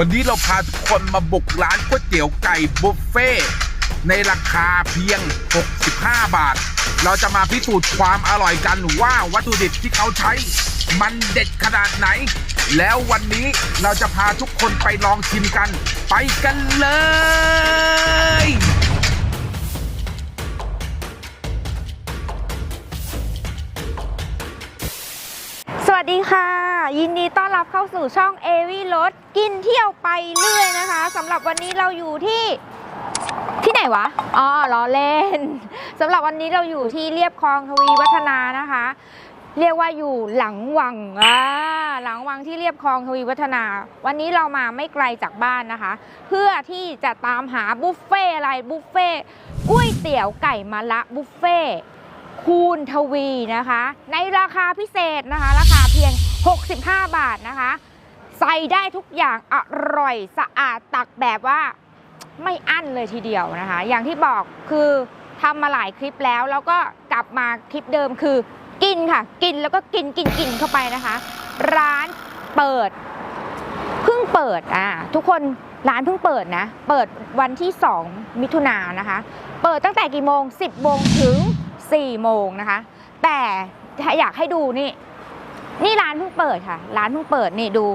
วันนี้เราพาทุกคนมาบุกร้านก๋วยเตี๋ยวไก่บุฟเฟ่ในราคาเพียง 65 บาท เราจะมาพิสูจน์ความอร่อยกันว่าวัตถุดิบที่เขาใช้ มันเด็ดขนาดไหน แล้ววันนี้เราจะพาทุกคนไปลองชิมกัน ไปกันเลย วัสดีค่ะ ยินดีต้อนรับเข้าสู่ช่องเอวีรถกินเที่ยวไปเรื่อยนะคะสำหรับวันนี้เราอยู่ที่ที่ไหนวะอ๋อล้อเล่นสำหรับวันนี้เราอยู่ที่เรียบคลองทวีวัฒนานะคะ เรียกว่าอยู่หลังวังอ่าหลังวังที่เรียบคลองทวีวัฒนา วันนี้เรามาไม่ไกลจากบ้านนะคะ เพื่อที่จะตามหาบุฟเฟ่อะไรบุฟเฟ่ก๋วยเตี๋ยวไก่มะละบุฟเฟ่ คูณทวีนะคะ ในราคาพิเศษนะคะ ราคาเพียง 65 บาทนะคะ ใส่ได้ทุกอย่างอร่อยสะอาดตักแบบว่าไม่อั้นเลยทีเดียวนะคะ อย่างที่บอกคือทำมาหลายคลิปแล้ว แล้วก็กลับมาคลิปเดิมคือกินค่ะ กินแล้วก็กินกินกินเข้าไปนะคะ ร้านเปิดเพิ่งเปิดอ่าทุกคนร้านเพิ่งเปิดนะ เปิดวันที่ 2 มิถุนายนนะคะ เปิดตั้งแต่กี่โมง 10โมงถึง 4 โมงนะคะ แต่อยากให้ดูนี่ นี่ร้านเพิ่งเปิดค่ะ ร้านเพิ่งเปิดนี่ดู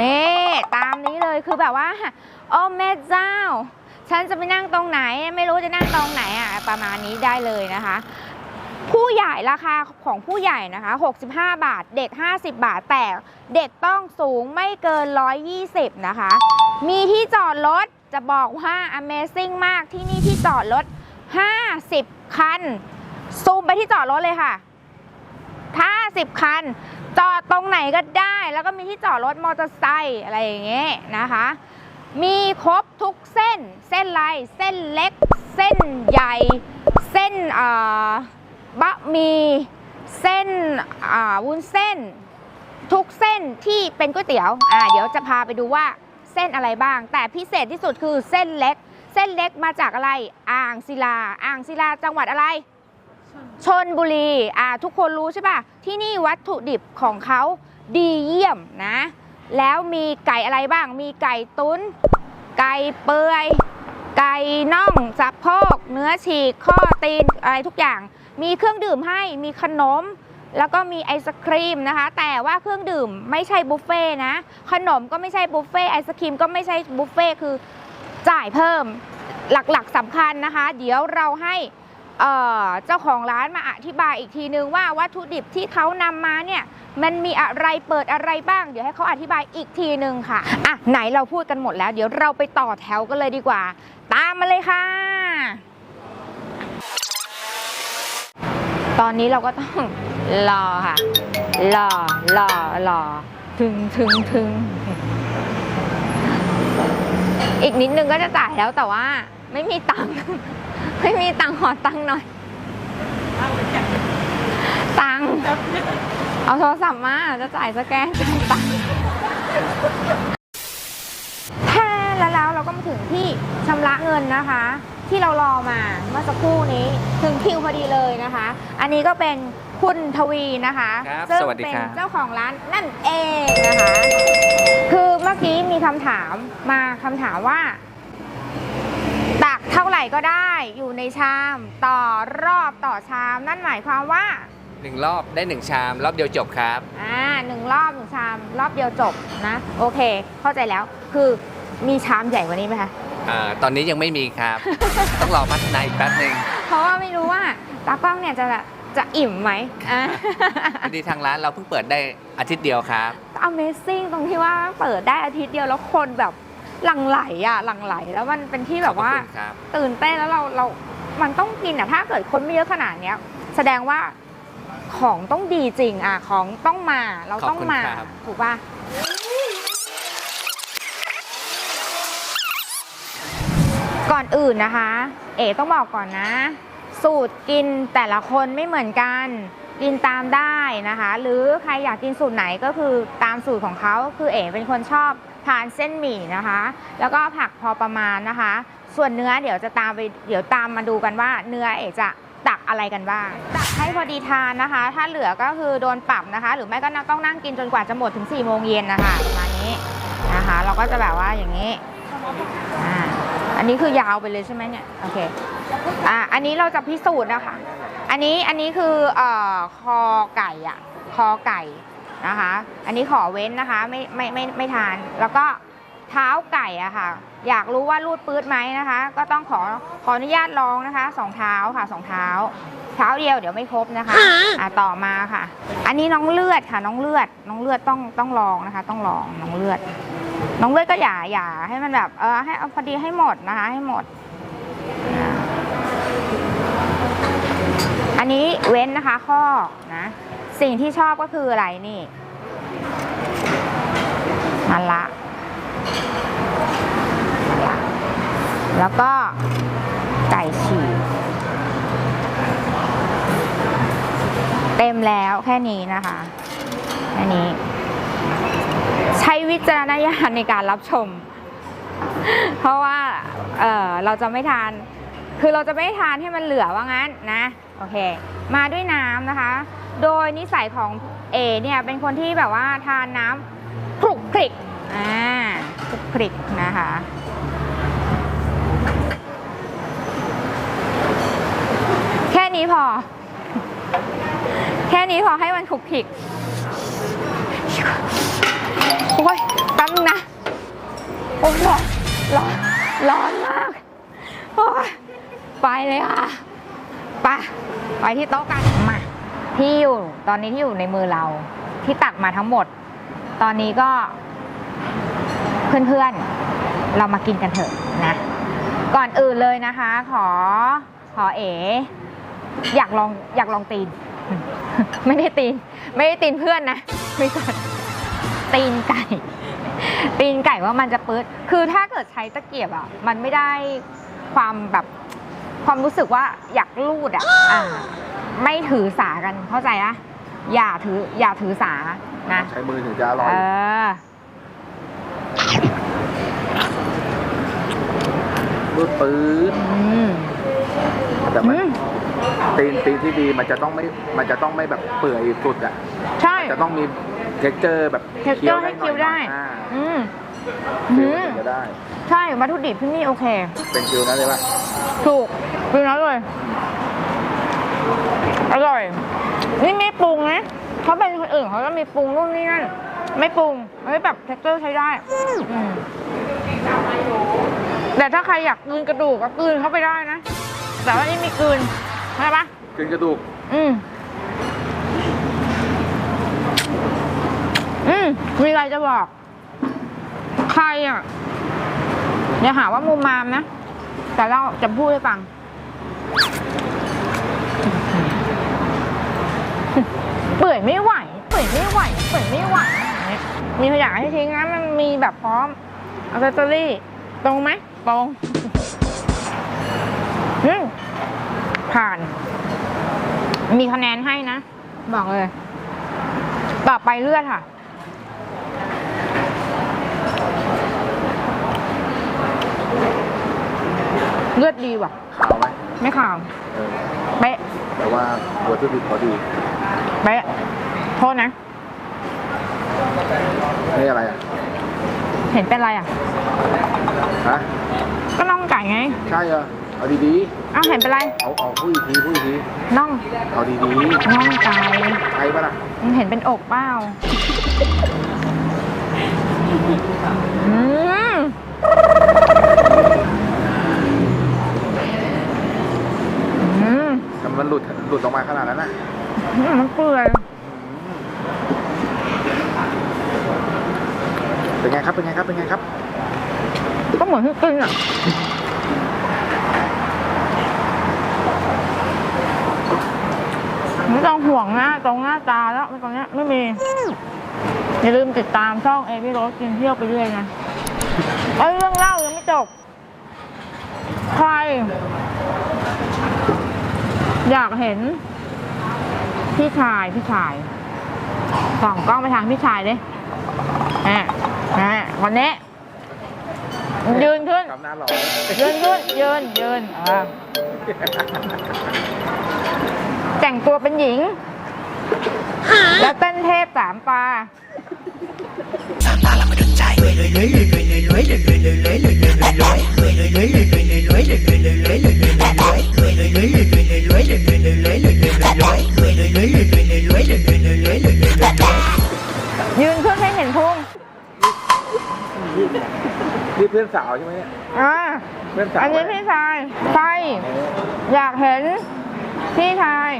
นี่ตามนี้เลยคือแบบว่า โอ้แม่เจ้า ฉันจะไปนั่งตรงไหน ไม่รู้จะนั่งตรงไหนอะประมาณนี้ได้เลยนะคะ ผู้ใหญ่ราคาของผู้ใหญ่นะคะ 65 บาท เด็ก 50 บาท แต่เด็กต้องสูงไม่เกิน 120 นะคะ มีที่จอดรถจะบอกว่า Amazing มากที่นี่ที่จอดรถ 50 คัน ซูมไปที่จอดรถเลยค่ะ50คัน จอดตรงไหนก็ได้ แล้วก็มีที่จอดรถมอเตอร์ไซค์อะไรอย่างเงี้ยนะคะ มีครบทุกเส้น เส้นลายเส้นเล็ก เส้นใหญ่ เส้นเอ่อบะหมี่ เส้นอ่าวุ้นเส้น ทุกเส้นที่เป็นก๋วยเตี๋ยว อ่า เดี๋ยวจะพาไปดูว่าเส้นอะไรบ้าง แต่พิเศษที่สุดคือเส้นเล็ก เส้นเล็กมาจากอะไร อ่างศิลา อ่างศิลาจังหวัดอะไร ชนบุรีอ่าทุกคนรู้ใช่ป่ะ ที่นี่วัตถุดิบของเขาดีเยี่ยมนะ แล้วมีไก่อะไรบ้าง มีไก่ตุนไก่เปื่อย ไก่น่องสะโพก เนื้อฉีก ข้อตีน อะไรทุกอย่าง มีเครื่องดื่มให้ มีขนม แล้วก็มีไอศครีมนะคะ แต่ว่าเครื่องดื่มไม่ใช่บุฟเฟ่นะ ขนมก็ไม่ใช่บุฟเฟ่ไอศครีมก็ไม่ใช่บุฟเฟ่คือจ่ายเพิ่ม หลักๆสำคัญนะคะ เดี๋ยวเราให้ เจ้าของร้านมาอธิบายอีกทีนึงว่าวัตถุดิบที่เขานำมาเนี่ยมันมีอะไรเปิดอะไรบ้าง เดี๋ยวให้เขาอธิบายอีกทีนึงค่ะอะไหนเราพูดกันหมดแล้ว เดี๋ยวเราไปต่อแถวกันเลยดีกว่า ตามมาเลยค่ะ ตอนนี้เราก็ต้องรอค่ะรอรอรอถึงถึงถึงอีกนิดนึงก็จะจ่ายแล้วแต่ว่าไม่มีตังค์ ไม่มีตังค์ขอตังค์หน่อย ตังค์เอาโทรศัพท์มา จะจ่ายสแกนจ่ายตังค์แค่แล้วแล้วเราก็มาถึงที่ชำระเงินนะคะ ที่เรารอมาเมื่อสักครู่นี้ถึงคิวพอดีเลยนะคะ อันนี้ก็เป็นคุณทวีนะคะครับซึ่งสวัสดีเป็นครับ เจ้าของร้านนั่นเองนะคะ คือเมื่อกี้มีคำถามมาคำถามว่า ตักเท่าไหร่ก็ได้อยู่ในชาม ต่อรอบต่อชาม นั่นหมายความว่าหนึ่งรอบได้หนึ่งชาม รอบเดียวจบครับ อ่าหนึ่งรอบหนึ่งชาม รอบเดียวจบนะ โอเค เข้าใจแล้วคือมีชามใหญ่กว่านี้ไหมคะ อ่า ตอนนี้ยังไม่มีครับ ต้องรอพัฒนาอีกแป๊บหนึ่งเพราะว่าไม่รู้ว่าตากล้องเนี่ยจะจะอิ่มไหมอ่า พอดีทางร้านเราเพิ่งเปิดได้อาทิตย์เดียวครับ Amazing ตรงที่ว่าเปิดได้อาทิตย์เดียวแล้วคนแบบ หลั่งไหลอะหลั่งไหลแล้วมันเป็นที่แบบว่าขอบคุณครับตื่นเต้นแล้วเราเรา มันต้องกินอะถ้าเกิดคนไม่เยอะขนาดเนี้ย แสดงว่าของต้องดีจริงอะของต้องมาเราต้องมาขอบคุณครับ ถูกป่ะก่อนอื่นนะคะ เอ๋ต้องบอกก่อนนะ สูตรกินแต่ละคนไม่เหมือนกันกินตามได้นะคะ หรือใครอยากกินสูตรไหนก็คือตามสูตรของเขาคือเอ๋เป็นคนชอบ ทานเส้นหมี่นะคะ แล้วก็ผักพอประมาณนะคะ ส่วนเนื้อเดี๋ยวจะตามไปเดี๋ยวตามมาดูกันว่าเนื้อเอ๋จะตักอะไรกันบ้าง ตักให้พอดีทานนะคะ ถ้าเหลือก็คือโดนปรับนะคะ หรือไม่ก็ต้องนั่งกินจนกว่าจะหมดถึง4ี่โมงเย็นนะคะประมาณนี้นะคะนะคะเราก็จะแบบว่าอย่างนี้อ่าอันนี้คือยาวไปเลยใช่ไหมเนี่ยโอเคอ่าอันนี้เราจะพิสูจน์นะคะ อันนี้อันนี้คือเอ่อคอไก่อะคอไก่ นะคะ อันนี้ขอเว้นนะคะไม่ไม่ไม่ไม่ทาน แล้วก็เท้าไก่อะค่ะ อยากรู้ว่ารูดปื๊ดไหมนะคะ ก็ต้องขอขออนุญาตลองนะคะสองเท้าค่ะสองเท้า เท้าเดียวเดี๋ยวไม่ครบนะคะอะต่อมาค่ะ อันนี้น้องเลือดค่ะน้องเลือด น้องเลือดต้องต้องลองนะคะ ต้องลองน้องเลือด น้องเลือดก็อย่าอย่าให้มันแบบเออให้เอาพอดีให้หมดนะคะ ให้หมดอันนี้เว้นนะคะข้อนะ สิ่งที่ชอบก็คืออะไรนี่มะละมะละ แล้วก็ไก่ฉีกเต็มแล้วแค่นี้นะคะแค่นี้ ใช้วิจารณญาณในการรับชม เพราะว่าเออเราจะไม่ทาน คือเราจะไม่ทานให้มันเหลือว่างั้นนะ โอเค มาด้วยน้ำนะคะ โดยนิสัยของเอเนี่ยเป็นคนที่แบบว่าทานน้ำคลุกคลิกอ่าคลุกคลิกนะคะแค่นี้พอ แค่นี้พอให้มันคลุกคลิกโอ้ยแป๊บนึงนะโอ้ยร้อนร้อนร้อนมากโอ้ยไปเลยค่ะไปไปที่โต๊ะกัน ที่อยู่ตอนนี้ที่อยู่ในมือเราที่ตักมาทั้งหมด ตอนนี้ก็เพื่อนๆเรามากินกันเถอะนะ ก่อนอื่นเลยนะคะ ขอขอเอ อยากลองอยากลองตีน ไม่ได้ตีน ไม่ได้ตีนเพื่อนนะไม่ก่อนตีนไก่ ตีนไก่ว่ามันจะปื๊ดคือถ้าเกิดใช้ตะเกียบอะ มันไม่ได้ความแบบ ความรู้สึกว่าอยากลูดอะอ่าไม่ถือสากันเข้าใจอะอย่าถืออย่าถือสานะใช้มือถึงจะอร่อยเออรูดปื๊ดอืมแต่มันอืมตีนตีนที่ดีมันจะต้องไม่ มันจะต้องไม่แบบเปื่อยสุดอะ ใช่ จะต้องมีเท็กเจอร์แบบเทคเจอร์ให้เคี้ยวได้อ่าอืม เคี้ยวอืมถึงจะได้ ใช่วัตถุดิบที่นี่โอเค เป็นคิวนั้นเลยป่ะถูกดูนะเลย อร่อย นี่ไม่ปรุงนะเขาเป็นคนอื่นเขาจะมีปรุงนู่นนี่นั่น ไม่ปรุงไม่แบบเท็กเจอร์ใช้ได้อืมแต่ถ้าใครอยากกลืนกระดูกก็กลืนเข้าไปได้นะ แต่ว่านี่มีกลืนใช่ปะกินกระดูก อืม อืมมีอะไรจะบอก ใครอะอย่าหาว่ามุมมามนะ แต่เราจะพูดให้ฟัง เปื่อยไม่ไหว เปื่อยไม่ไหว เปื่อยไม่ไหวอย่างเงี้ยมีขยะให้ทิ้งนะมันมีแบบพร้อมอัลเตอรี่ ตรงไหม ตรงผ่าน มีคะแนนให้นะ บอกเลย ต่อไปเลือดค่ะ เลือดดีว่ะ ขาวไหมไม่ขาวเออเป๊ะแต่ว่าวัตถุดิบเขาดีเป๊ะโทษนะ นี่อะไรอะเห็นเป็นไรอะ ฮะก็น่องไก่ไงใช่เหรอเอาดีอ้าวเห็นเป็นไรๆเอาเอาพูดอีกทีพูดอีกทีน่องเอาดีน่องไก่ๆใช่ปะล่ะมึงเห็นเป็นอกเปล่าอืมอื มทำไมมันหลุดหลุดออกมาขนาดนั้นน่ะมันเปื่อยเป็นไงครับ เป็นไงครับ เป็นไงครับ ก็เหมือนที่กินอะไม่ต้องห่วงหน้าตรงหน้าตาแล้วตรงเนี้ยไม่มี อย่าลืมติดตามช่องเอวี่โรสกินเที่ยวไปเรื่อยนะเอ้ยเรื่องเล่ายังไม่จบ ใคร อยากเห็น พี่ชายพี่ชายส่องกล้องไปทางพี่ชายดิแหมแหมวันนี้ยืนขึ้น กำหน้าหล่อยืนขึ้นยืนยืนแต่งตัวเป็นหญิง แล้วเต้นเทพสามตาสามตาเราไมาดนใจ ยืนขึ้นให้เห็นพุงนี่เพื่อนสาวใช่ไหมเนี่ยอ่าเพื่อนสาวอันนี้พี่ชายใช่อยากเห็นพี่ชาย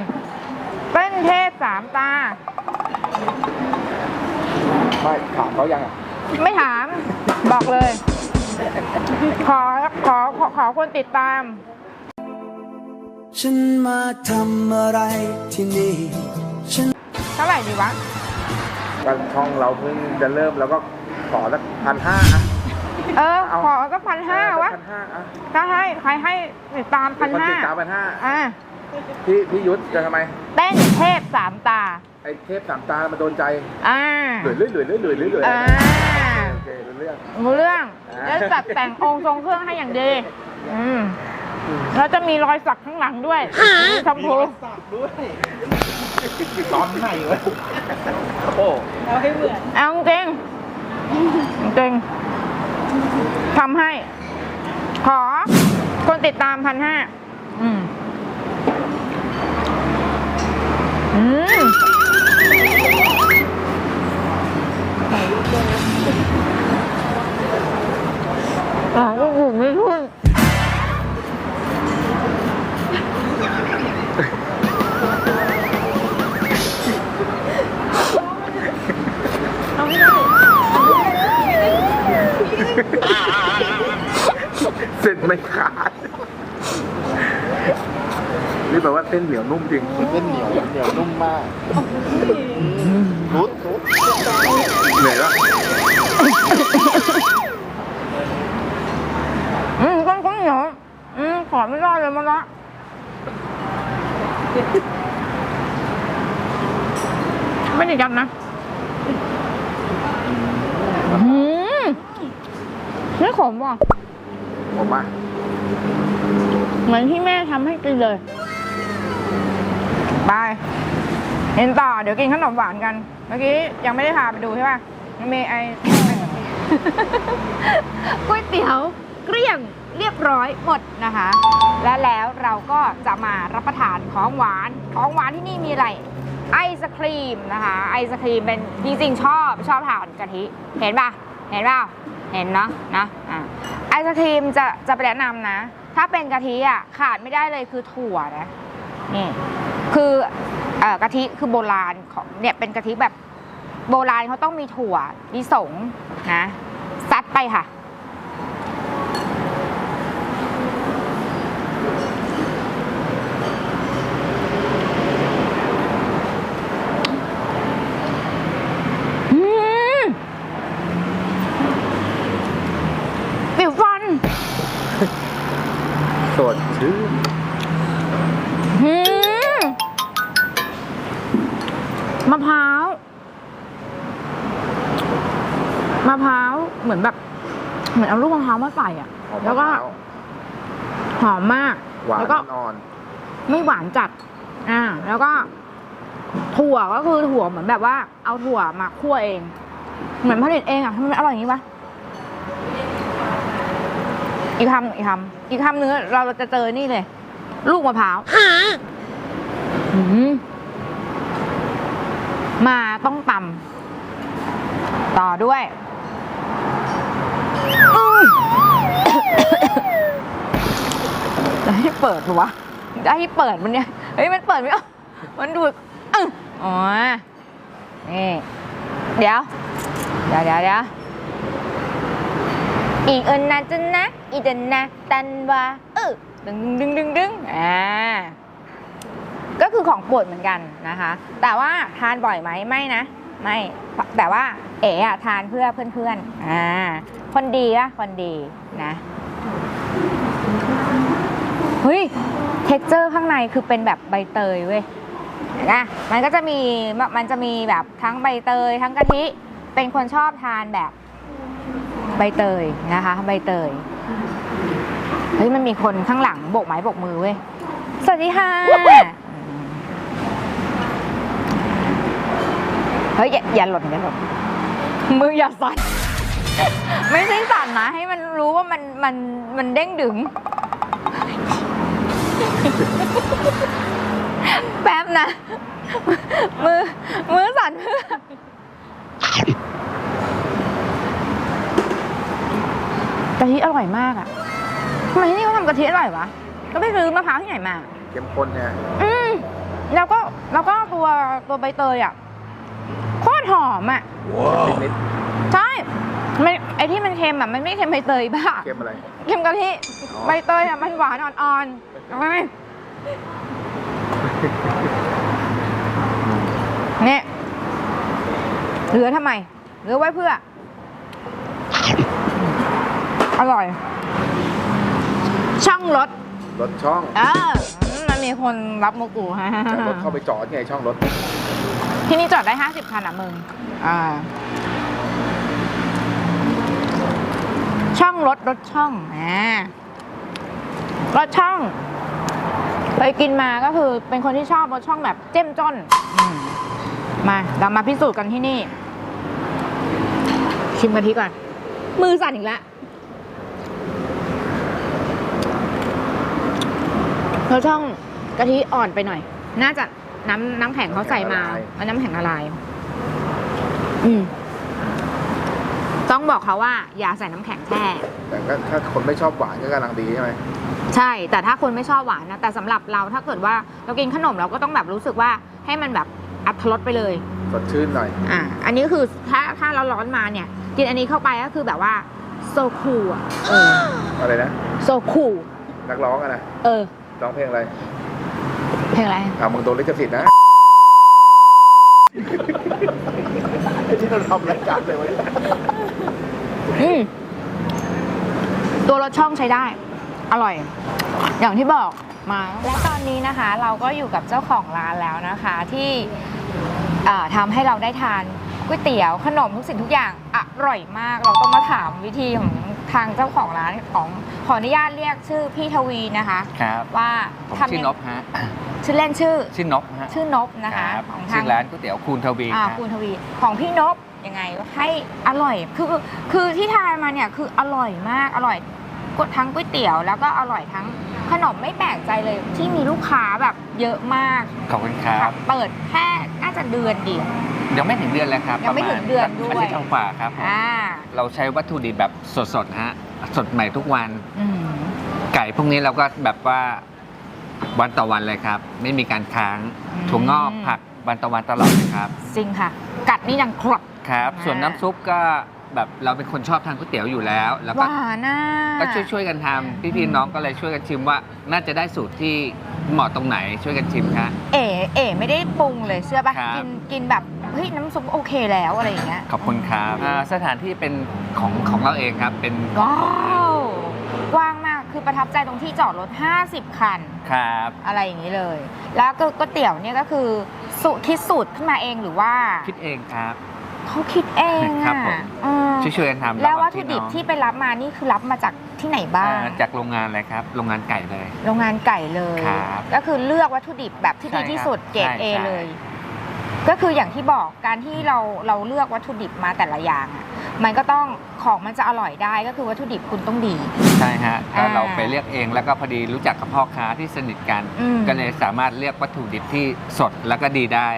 เต้นเทพสามตา ไม่ถามเขายังอะไม่ถาม บอกเลย ขอขอขอขอคนติดตาม ฉันมาทำอะไรที่นี่ฉันเท่าไหร่ดีวะก็ช่องเราเพิ่งจะเริ่มแล้วก็ขอสักพันห้าอะเออเอาขอก็พันห้าวะพันห้าอะถ้าให้ใครให้ติดตามพันคนห้าติดตามพันห้าอ่าพี่พี่ยุทธจะทำไมเต้นเทพสามตา ไอ้เทพสามตามาโดนใจ อ่าเหลือเรื่อยเหลือเรื่อยเหลือเรื่อยเหลืออ่าโอเครู้เรื่องรู้เรื่องอ่าแล้วจัดแต่งองค์ทรงเครื่องให้อย่างดี อืม แล้วจะมีรอยสักข้างหลังด้วยชมพูตอนไหนวะโอ้เอาจริงจริงทำให้ ขอ คนติดตามพันห้าอืมอืมอ่าก็อยู่ไม่ขึ้น ไม่ขาด นี่แปลว่าเส้นเหนียวนุ่มจริง เส้นเหนียวเหนียวนุ่มมากรุดรุดเหนื่อยแล้วอืมก้นก้นเหนียวอืมขอไม่ได้เลยมันละไม่ได้ยับนะอืมไม่ขมว่ะ ผมอะ เหมือนที่แม่ทำให้กินเลย ไปเห็นต่อ เดี๋ยวกินขนมหวานกัน เมื่อกี้ยังไม่ได้พาไปดูใช่ป่ะมันมีไอก๋วยเตี๋ยวเกลี้ยงเรียบร้อยหมดนะคะ และแล้วเราก็จะมารับประทานของหวาน ของหวานที่นี่มีอะไร ไอศครีมนะคะ ไอศครีมเป็นจริงๆชอบชอบทานกะทิ เห็นป่ะ เห็นเปล่า เห็นเนาะนะอะไอศครีมจะจะไปแนะนำนะ ถ้าเป็นกะทิอะขาดไม่ได้เลยคือถั่วนะนี่คือเอ่อกะทิคือโบราณของเนี่ยเป็นกะทิแบบโบราณเขาต้องมีถั่วมีสงนะซัดไปค่ะ อ่า แล้วก็ ถั่วก็คือถั่วเหมือนแบบว่า เอาถั่วมาคั่วเอง เหมือนผลิตเองอะทำไมมันอร่อยอย่างนี้วะอีกคำอีกคำอีกคำเนื้อเราจะเจอนี่เลย ลูกมะพร้าวหืมมาต้องตำต่อด้วยอื้อจะให้เปิดเหรอวะจะให้เปิดมันเนี่ย เฮ้ยมันเปิดไม่ออกมันดูดอื้ออ๋อนี่เดี๋ยวเดี๋ยวเดี๋ยวเดี๋ยวอีกเอินนะจันนะอีเดนนะตันวาเออดึงดึงดึงดึงอ่าก็คือของโปรดเหมือนกันนะคะ แต่ว่าทานบ่อยไหมไม่นะ ไม่ แต่ว่าเอ๋อะทานเพื่อเพื่อนๆอ่าคนดีอะคนดีนะเฮ้ย ท็กเจอร์ข้างในคือเป็นแบบใบเตยเว้ยนะมันก็จะมีมันจะมีแบบทั้งใบเตย ทั้งกะทิเป็นคนชอบทานแบบใบเตยนะคะ ใบเตยเฮ้ยมันมีคนข้างหลังโบกไม้โบกมือเว้ยสวัสดีค่ะเฮ้ยอย่าหล่นอย่าหล่นมืออย่าสั่นไม่ใช่สั่นนะ ให้มันรู้ว่ามันมันมันเด้งดึง แป๊บนะ มือ มือสั่นกะทิอร่อยมากอะทำไมที่นี่เขาทำกะทิอร่อยวะ ก็ไปซื้อมะพร้าวที่ไหนมา เข้มข้นเนี่ยอืมแล้วก็แล้วก็ตัวตัวใบเตยอะโคตรหอมอะ นิดใช่ ไม่ไอที่มันเค็มอะมันไม่เค็มใบเตยบ้าๆเค็มอะไร เค็มกะทิอ๋อใบเตยอะมันหวานอ่อนๆเอาไหมเนี่ยเหลือทำไม เหลือไว้เพื่อ อร่อย ช่องรถรถช่องเออมันมีคนรับมุกูฮะแต่รถเข้าไปจอดไงช่องรถ ที่นี่จอดได้ 50คันอะมึงอ่า ช่องรถรถช่องอ่ารถช่องเคยกินมาก็คือเป็นคนที่ชอบรถช่องแบบเจ้มจ้นอืมมา เรามาพิสูจน์กันที่นี่ ชิมกะทิก่อน มือสั่นอีกแล้วรสช่องกะทิอ่อนไปหน่อย น่าจะน้ำน้ำแข็งเขาใส่มาแล้วน้ำแข็งละลาย อืม ต้องบอกเขาว่าอย่าใส่น้ำแข็งแช่แต่ก็ถ้าคนไม่ชอบหวานก็กำลังดีใช่ไหมใช่ แต่ถ้าคนไม่ชอบหวานนะแต่สำหรับเราถ้าเกิดว่าเรากินขนมเราก็ต้องแบบรู้สึกว่าให้มันแบบอัตรสไปเลย สดชื่นหน่อย อ่า อันนี้คือถ้าถ้าเราร้อนมาเนี่ย กินอันนี้เข้าไปก็คือแบบว่าโซคูลอะเอออะไรนะโซคูลนักร้องอะนะเออร้องเพลงอะไร เพลงอะไรอ่ามึงโดนลิขสิทธิ์นะไอ้ที่เราทำรายการเลยวะเนี่ย อืมตัวรสช่องใช้ได้ อร่อย อย่างที่บอกมาและตอนนี้นะคะ เราก็อยู่กับเจ้าของร้านแล้วนะคะ ที่เอ่อทำให้เราได้ทานก๋วยเตี๋ยวขนมทุกสิ่งทุกอย่างอร่อยมาก เราต้องมาถามวิธีของทางเจ้าของร้านของขออนุญาตเรียกชื่อพี่ทวีนะคะ ครับว่าผมทำชื่อนบฮะชื่อเล่นชื่อ ชื่อนบฮะชื่อนบนะคะรับของทาชื่งอร้านก๋วยเตี๋ยวคูณทวีอ่าครับคุณทวีของพี่นบ ยังไงให้อร่อยคือคือที่ทานมาเนี่ยคืออร่อยมากอร่อยกดทั้งก๋วยเตี๋ยว แล้วก็อร่อยทั้งขนมไม่แปลกใจเลยที่มีลูกค้าแบบเยอะมากขอบคุณครับเปิดแค่น่าจะเดือนเดียว ยังไม่ถึงเดือนเลยครับยังไม่ถึงเดือนด้วยอาทิตย์กว่าครับผมอ่าเราใช้วัตถุดิบแบบสดๆฮะสดใหม่ทุกวัน อืมไก่พวกนี้เราก็แบบว่าวันต่อวันเลยครับ ไม่มีการค้างอืมถั่วงอกผักวันต่อวันตลอดเลยครับ จริงค่ะ กัดนี่ดังครบ ครับอ่าส่วนน้ำซุปก็แบบเราเป็นคนชอบทานก๋วยเตี๋ยวอยู่แล้ว แล้วหก็วานน่ะก็ช่วยๆกันทำพี่ๆน้องก็เลยช่วยกันชิมว่า น่าจะได้สูตรที่เหมาะตรงไหนช่วยกันชิมครับ เอ๋เอ๋ไม่ได้ปรุงเลยเชื่อปะครับ กินกินแบบเฮ้ยน้ำซุปโอเคแล้วอะไรอย่างเงี้ยขอบคุณครับอ่าสถานที่เป็นของของเราเองครับเป็นว้าวกว้างมากคือประทับใจตรงที่จอดรถ 50 คัน ครับอะไรอย่างนี้เลย แล้วก็ก๋วยเตี๋ยวเนี่ยก็คือสุคิดสูตรขึ้นมาเองหรือว่าคิดเองครับ เขาคิดเองครัอะบผมเออช่วยๆกันทำแล้วระหวัว่าตงถุดิบน้องที่ไปรับมานี่คือรับมาจากที่ไหนบ้างอ่าจากโรงงานเลยครับ โรงงานไก่เลย โรงงานไก่เลย ครับก็คือเลือกวัตถุดิบแบบที่ใช่ดีที่ครับสุดเกรดใช่เอใช่ เลย ก็คืออย่างที่บอกการที่เราเราเลือกวัตถุดิบมาแต่ละอย่างอะมันก็ต้องของมันจะอร่อยได้ก็คือวัตถุดิบคุณต้องดี ใช่ฮะก็อ่าเราไปเลือกเองแล้วก็พอดีรู้จักกับพ่อค้าที่สนิทกัน อืม ก็เลยสามารถเลือกวัตถุดิบที่สดแล้วก็ดีได้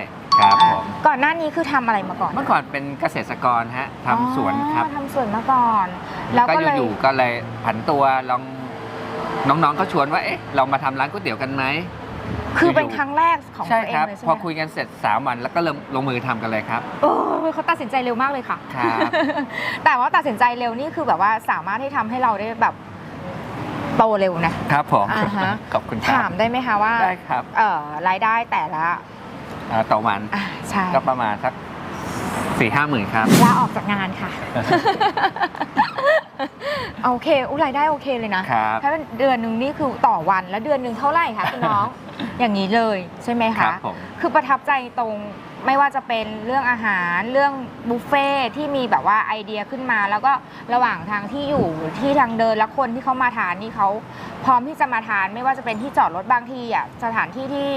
ครับอ่าผม ก่อนหน้านี้คือทำอะไรมาก่อนเมื่อก่อนเป็นเกษตรกรฮะทำสวนครับ อ๋อทำสวนมาก่อน แล้วก็ก็เลยอยู่ๆก็เลยผันตัวลองน้องๆก็ชวนว่าเอ๊ะเรามาทำร้านก๋วยเตี๋ยวกันไหมคือเป็นอยู่ๆครั้งแรกของใช่ตัวเองครับเลยใช่พอไหมคุยกันเสร็จ3วันแล้วก็เริ่มลงมือทำกันเลยครับ เออเขาตัดสินใจเร็วมากเลยค่ะ ครับ แต่ว่าตัดสินใจเร็วนี่คือแบบว่าสามารถที่ทำให้เราได้แบบโตเร็วนะ ครับผมอ่าฮะ ขอบคุณครัถาบมได้ไหมคะว่าได้ครับ เอ่อรายได้แต่ละ อ่าต่อวันอ่าใช่ก็ประมาณสักสี่ห้าหมื่นครับ ลาออกจากงานค่ะ โอเค อุ้ยรายได้โอเคเลยนะครับ ถ้าเป็นเดือนหนึ่งนี่คือต่อวันแล้วเดือนหนึ่งเท่าไหร่คะคุณน้อง อย่างนี้เลยใช่ไหมครัคะบผม คือประทับใจตรง ไม่ว่าจะเป็นเรื่องอาหารเรื่องบุฟเฟ่ที่มีแบบว่าไอเดียขึ้นมา แล้วก็ระหว่างทางที่อยู่ที่ทางเดินและคนที่เขามาทานนี่เขาพร้อมที่จะมาทาน ไม่ว่าจะเป็นที่จอดรถบางทีอะสถานที่ที่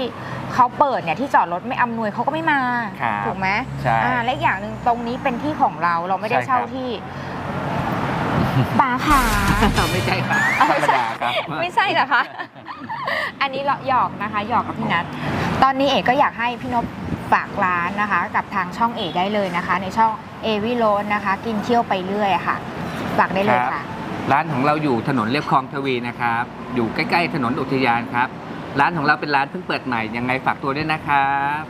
เขาเปิดเนี่ยที่จอดรถไม่อำนวยเขาก็ไม่มาครับถูกไหมใช่อ่าและอีกอย่างหนึ่งตรงนี้เป็นที่ของเราเราไม่ได้ใช่ครับเช่าที่ป๋าขาไม่ใช่ค่ะธรรมดาครับ ไม่ใช่เหรอคะ อันนี้เราหยอกนะคะ หยอกกับพี่นัท ตอนนี้เอกก็อยากให้พี่นพ ฝากร้านนะคะ กับทางช่องเอกได้เลยนะคะ ในช่องเอวิโรนนะคะ กินเที่ยวไปเรื่อยอะค่ะ ฝากได้เลยค่ะ ร้านของเราอยู่ถนนเรียบคลองทวีนะครับ อยู่ใกล้ๆถนนอุทยานครับ ร้านของเราเป็นร้านเพิ่งเปิดใหม่ ยังไงฝากตัวด้วยนะครับ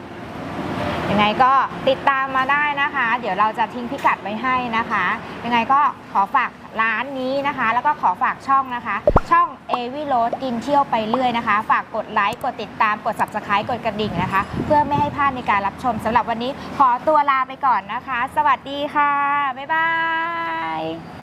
ยังไงก็ติดตามมาได้นะคะ เดี๋ยวเราจะทิ้งพิกัดไว้ให้นะคะ ยังไงก็ขอฝาก ร้านนี้นะคะ แล้วก็ขอฝากช่องนะคะ ช่องเอวิโรดกินเที่ยวไปเรื่อยนะคะ ฝากกดไลค์กดติดตามกด subscribe กดกระดิ่งนะคะ เพื่อไม่ให้พลาดในการรับชมสำหรับวันนี้ขอตัวลาไปก่อนนะคะ สวัสดีค่ะ บ๊ายบาย